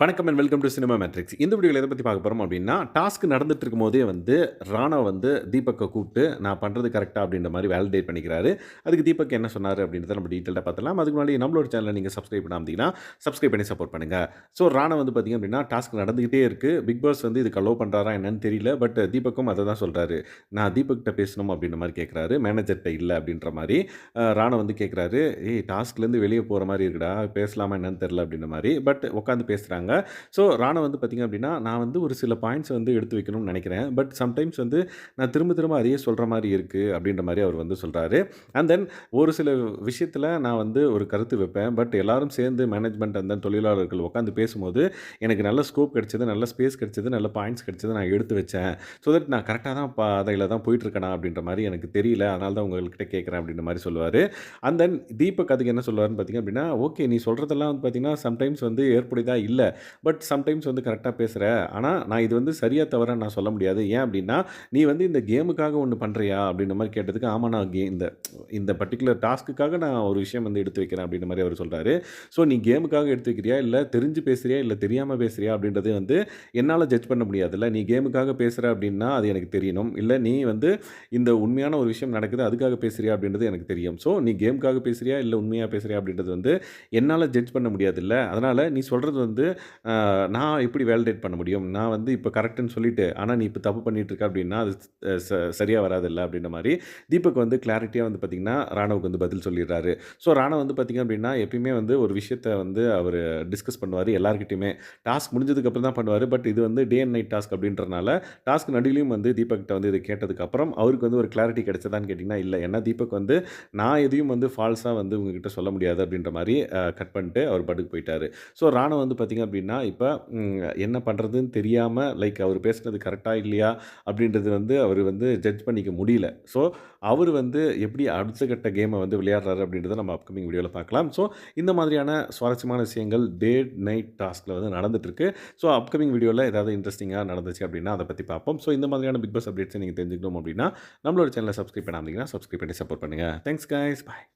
வணக்கம் and welcome to cinema matrix இந்த வீடியோவில் எதை பற்றி பார்க்க போகிறோம் அப்படின்னா டாஸ்க் நடந்துட்டு இருக்கும் போதே வந்து ராணா வந்து தீபக்கை கூப்பிட்டு நான் பண்ணுறது கரெக்டாக அப்படின்ற மாதிரி வேலிடேட் பண்ணிக்கிறாரு. அதுக்கு தீபக் என்ன சொன்னார் அப்படின்றத நம்ம டீட்டெயிலாக பார்த்தலாம் அதுக்கு முன்னாடி நம்மளோட சேனலை நீங்கள் சப்ஸ்கிரைப் பண்ணாமதிங்கன்னா சப்ஸ்கிரைப் பண்ணி சப்போர்ட் பண்ணுங்கள் ஸோ ராணா வந்து பார்த்திங்க அப்படின்னா டாஸ்க் நடந்துகிட்டே இருக்குது பிக் பாஸ் வந்து இதுக்கு அலோவ் பண்ணுறாரா என்னன்னு தெரியல பட் தீபக்கும் அதை தான் சொல்கிறாரு நான் தீபக்கிட்ட பேசணும் அப்படின்ற மாதிரி கேட்குறாரு மேனேஜர்கிட்ட இல்லை அப்படின்ற மாதிரி ராணா வந்து கேட்குறாரு ஏய் டாஸ்க்லேருந்து வெளியே போகிற மாதிரி இருக்குடா. பேசலாமா என்னன்னு தெரில அப்படின்ற மாதிரி பட் உட்காந்து பேசுகிறாங்க ஸோ ராணா வந்து பார்த்திங்க அப்படின்னா நான் வந்து ஒரு சில பாயிண்ட்ஸ் வந்து எடுத்து வைக்கணும்னு நினைக்கிறேன். பட் சம்டைம்ஸ் வந்து நான் திரும்ப திரும்ப அதையே சொல்கிற மாதிரி இருக்குது அப்படின்ற மாதிரி அவர் வந்து சொல்கிறாரு அண்ட் தென் ஒரு சில விஷயத்தில் நான் வந்து ஒரு கருத்து வைப்பேன். பட் எல்லாரும் சேர்ந்து மேனேஜ்மெண்ட் அந்த தொழிலாளர்கள் உட்காந்து பேசும்போது எனக்கு நல்ல ஸ்கோப் கிடைச்சது நல்ல ஸ்பேஸ் கிடைச்சது நல்ல பாயிண்ட்ஸ் கிடைச்சது நான் எடுத்து வச்சேன். ஸோ தட் நான் கரெக்டாக தான் பா அதில் தான் போயிட்டுருக்கேனா அப்படின்ற மாதிரி எனக்கு தெரியல. அதனால தான் உங்கள்கிட்ட கேட்குறேன் அப்படின்ற மாதிரி சொல்லுவார். அண்ட் தென் தீபக் அதுக்கு என்ன சொல்லுவாருன்னு பார்த்தீங்க அப்படின்னா ஓகே நீ சொல்கிறதெல்லாம் வந்து பார்த்தீங்கன்னா சம்டைம்ஸ் வந்து ஏற்புடையதாக இல்லை. பட் சம்டைம்ஸ் வந்து கரெக்டாக பேசுகிற ஆனால் நான் இது வந்து சரியாக தவிர நான் சொல்ல முடியாது. ஏன் அப்படின்னா நீ வந்து இந்த கேமுக்காக ஒன்று பண்ணுறியா அப்படின்ற மாதிரி கேட்டதுக்கு ஆமாம் நான் கே இந்த இந்த பர்டிகுலர் டாஸ்க்குக்காக நான் ஒரு விஷயம் வந்து எடுத்து வைக்கிறேன் அப்படின்ற மாதிரி அவர் சொல்கிறாரு ஸோ நீ கேமுக்காக எடுத்து வைக்கிறியா? இல்லை தெரிஞ்சு பேசுகிறியா இல்லை தெரியாமல் பேசுகிறியா அப்படின்றது வந்து என்னால் ஜட்ஜ் பண்ண முடியாதுல்ல. நீ கேமுக்காக பேசுகிற அப்படின்னா அது எனக்கு தெரியணும். இல்லை நீ வந்து இந்த உண்மையான ஒரு விஷயம் நடக்குது அதுக்காக பேசுகிறியா அப்படின்றது எனக்கு தெரியும். ஸோ நீ கேமுக்காக பேசுகிறியா இல்லை உண்மையாக பேசுகிறியா அப்படின்றது வந்து என்னால் ஜட்ஜ் பண்ண முடியாதுல்ல. அதனால் நீ சொல்கிறது வந்து நான் எப்படி வேலிடேட் பண்ண முடியும்? நான் வந்து இப்போ கரெக்டுன்னு சொல்லிட்டு ஆனால் நீ இப்போ தப்பு பண்ணிட்டு இருக்க அப்படின்னா அது ச சரியாக வராதில்ல அப்படின்ற மாதிரி தீபக் வந்து கிளாரிட்டியாக வந்து பார்த்திங்கன்னா ராணவுக்கு வந்து பதில் சொல்லிடுறாரு. ஸோ ராணா வந்து பார்த்திங்க அப்படின்னா எப்பயுமே வந்து ஒரு விஷயத்தை வந்து அவர் டிஸ்கஸ் பண்ணுவார் எல்லாருக்கிட்டையுமே டாஸ்க் முடிஞ்சதுக்கப்புறம் தான் பண்ணுவார். பட் இது வந்து டே அண்ட் நைட் டாஸ்க் அப்படின்றனால டாஸ்க் நடுவிலையும் வந்து தீபக்கிட்ட வந்து இது கேட்டதுக்கப்புறம் அவருக்கு வந்து ஒரு கிளாரிட்டி கிடைச்சதான்னு கேட்டிங்கன்னா இல்லை. ஏன்னா தீபக் வந்து நான் எதையும் வந்து ஃபால்ஸாக வந்து உங்ககிட்ட சொல்ல முடியாது அப்படின்ற மாதிரி கட் பண்ணிட்டு அவர் படுக்கு போயிட்டார். ஸோ ராணா வந்து பார்த்திங்க அப்படின்னா இப்போ என்ன பண்ணுறதுன்னு தெரியாமல் லைக் அவர் பேசுனது கரெக்டாக இல்லையா அப்படின்றது வந்து அவர் வந்து ஜட்ஜ் பண்ணிக்க முடியல. ஸோ அவர் வந்து எப்படி அடுத்த கட்ட கேமை வந்து விளையாடுறாரு அப்படின்றத நம்ம அப்கமிங் வீடியோவில் பார்க்கலாம். ஸோ இந்த மாதிரியான சுவாரஸ்யமான விஷயங்கள் டே நைட் டாஸ்கில் வந்து நடந்துட்டுருக்கு. ஸோ அப்கமிங் வீடியோவில் ஏதாவது இன்ட்ரெஸ்டிங்காக நடந்துச்சு அப்படின்னா அதை பற்றி பார்ப்போம். ஸோ இந்த மாதிரியான பிக் பாஸ் அப்டேட்ஸை நீங்கள் தெரிஞ்சுக்கணும் அப்படின்னா நம்மளோட சேனலை சப்ஸ்கிரைப் பண்ணாமல் சப்ஸ்கிரைப் பண்ணி சப்போர்ட் பண்ணுங்கள் தேங்க்ஸ் கைஸ் பாய்